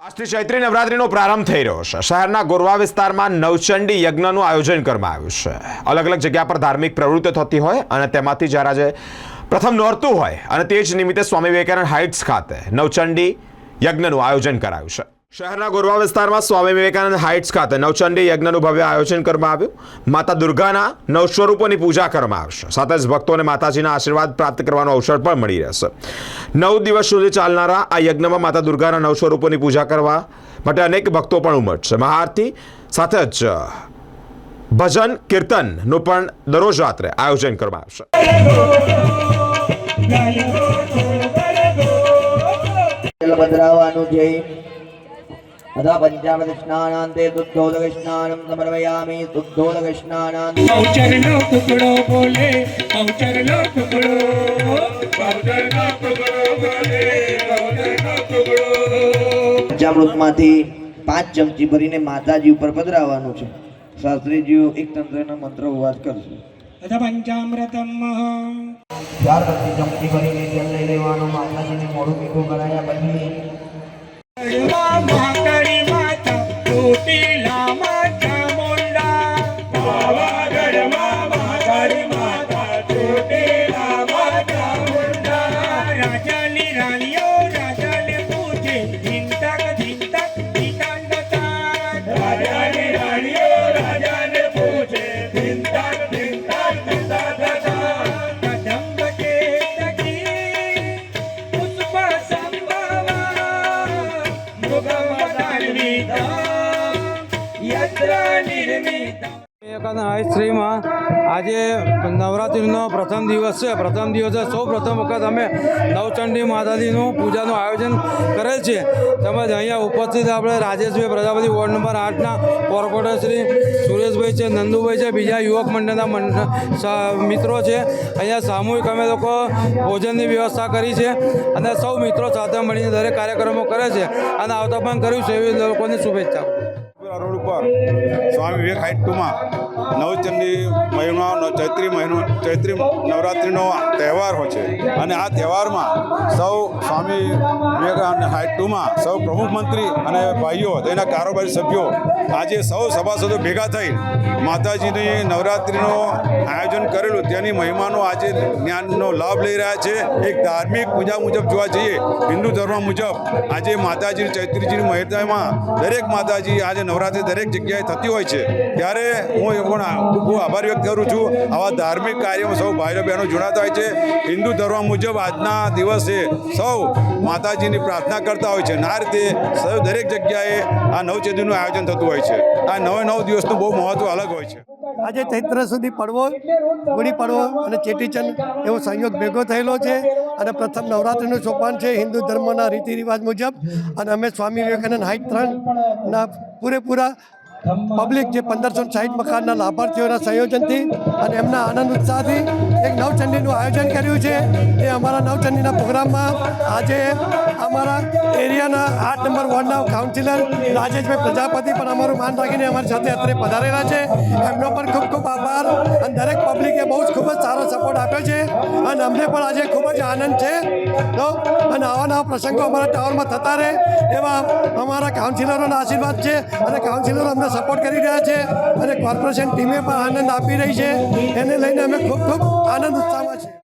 આજથી ચૈત્રી નવરાત્રીનો પ્રારંભ થઈ રહ્યો છે. શહેરના ગોરવા વિસ્તારમાં નવચંડી યજ્ઞનું આયોજન કરવામાં આવ્યું છે. અલગ અલગ જગ્યા પર ધાર્મિક પ્રવૃત્તિઓ થતી હોય અને તેમાંથી જ્યારે આજે પ્રથમ નોરતું હોય અને તે જ નિમિત્તે સ્વામી વિવેકાનંદ હાઇટ્સ ખાતે નવચંડી યજ્ઞનું આયોજન કરાયું છે. શહેરના ગોરવા વિસ્તારમાં સ્વામી વિવેકાનંદ હાઇટ્સ ખાતે નવચંડી યજ્ઞનું ભવ્ય આયોજન કરવામાં આવ્યું. માતા દુર્ગાના નવ સ્વરૂપોની પૂજા કરવામાં આવશે. સાથે જ ભક્તોને માતાજીના આશીર્વાદ પ્રાપ્ત કરવાનો અવસર પણ મળી રહેશે. નવ દિવસ સુધી ચાલનારા આ યજ્ઞમાં માતા દુર્ગાના નવ સ્વરૂપોની પૂજા કરવા માટે અનેક ભક્તો પણ ઉમટશે. મહાઆરતી સાથે જ ભજન, કીર્તનનું પણ દરરોજ રાત્રે આયોજન કરવામાં આવશે. પૌચરનો ટુકડો બોલે પૌચરનો ટુકડો પૌચરનો ટુકડો બોલે પૌચરનો ટુકડો પંચામૃતમાંથી પાંચ ચમચી ભરીને માતાજી ઉપર પધરાવવાનું છે. શાસ્ત્રીજીઓ એક તંત્રના મંત્ર ઉવાચ કરશે. પંચામૃતમ ચાર પછી ચમચી ભરીને જલ લઈ લેવાનું માતાજીને મોઢું મીઠું કરાયા પછી મહાકાળી માતા ચોટીલા વિવેકાનંદ આજે નવરાત્રિનો પ્રથમ દિવસ છે. પ્રથમ દિવસે સૌ પ્રથમ વખત અમે નવચંડી માતાજીનું પૂજાનું આયોજન કરેલ છે. તેમજ અહીંયા ઉપસ્થિત આપણે રાજેશભાઈ પ્રજાપતિ વોર્ડ નંબર આઠના કોર્પોરેટર શ્રી સુરેશભાઈ છે, નંદુભાઈ છે, બીજા યુવક મંડળના મંડળ મિત્રો છે. અહીંયા સામૂહિક અમે લોકો ભોજનની વ્યવસ્થા કરી છે અને સૌ મિત્રો સાથે મળીને દરેક કાર્યક્રમો કરે છે અને આવતા પણ કર્યું છે. એવી લોકોની શુભેચ્છાઓ. પેલા રોડ ઉપર સ્વામી વિવેક હાઈટ ટુમાં નવચંડી મહિમા ચૈત્રી મહિનો, ચૈત્રી નવરાત્રિનો તહેવાર હોય છે. અને આ તહેવારમાં સૌ સ્વામી વિવેકાનંદ હાઈટ ટુમાં સૌ પ્રમુખ મંત્રી અને ભાઈઓ તેના કારોબારી સભ્યો આજે સૌ સભાસદો ભેગા થઈ માતાજીની નવરાત્રિનો આયોજન કરેલું. તેની મહિમાનો આજે જ્ઞાનનો લાભ લઈ રહ્યા છે. એક ધાર્મિક પૂજા મુજબ જોવા જઈએ, હિન્દુ ધર્મ મુજબ આજે માતાજી ચૈત્રીજીની મહિતામાં દરેક માતાજી આજે નવરાત્રિ દરેક જગ્યાએ થતી હોય છે. ત્યારે હું એ પણ ખૂબ આભાર વ્યક્ત કરું છું. આવા ધાર્મિક કાર્યમાં સૌ ભાઈઓ બહેનો જોડાતા હોય છે. હિન્દુ ધર્મ મુજબ આજના દિવસે સૌ માતાજીની પ્રાર્થના કરતા હોય છે. આ રીતે સૌ દરેક જગ્યાએ આ નવચેતીનું આયોજન થતું હોય છે. આ નવે નવ દિવસનું બહુ મહત્ત્વ અલગ હોય છે. આજે ચૈત્ર સુધી પડવો, ગુડી પડવો અને ચેટીચંદ એવો સંયોગ ભેગો થયેલો છે. અને પ્રથમ નવરાત્રિનું સોપાન છે હિન્દુ ધર્મના રીતિ રિવાજ મુજબ. અને અમે સ્વામી વિવેકાનંદ હાઈટ ત્રણના પૂરેપૂરા પબ્લિક જે પંદરસો સાઠ મકાનના લાભાર્થીઓના સંયોજનથી અને એમના આનંદ ઉત્સાહથી એક નવચંડીનું આયોજન કર્યું છે. એ અમારા નવચંડીના પ્રોગ્રામમાં આજે અમારા એરિયાના આઠ નંબર વોર્ડના કાઉન્સિલર રાજેશભાઈ પ્રજાપતિ પણ અમારું માન રાખીને અમારી સાથે અત્યારે પધારેલા છે. એમનો પણ ખૂબ ખૂબ આભાર અને દરેક પબ્લિકે બહુ જ ખૂબ જ સારો સપોર્ટ આપ્યો છે. અને અમને પણ આજે ખૂબ જ આનંદ છે. તો અને આવા નવા પ્રસંગો અમારા ટાવરમાં થતા રહે એવા અમારા કાઉન્સિલરોના આશીર્વાદ છે અને કાઉન્સિલરો અમને સપોર્ટ કરી રહ્યા છે અને કોર્પોરેશન ટીમે પણ આનંદ આપી રહી છે. એને લઈને અમે ખૂબ ખૂબ આનંદ ઉત્સાહમાં છીએ.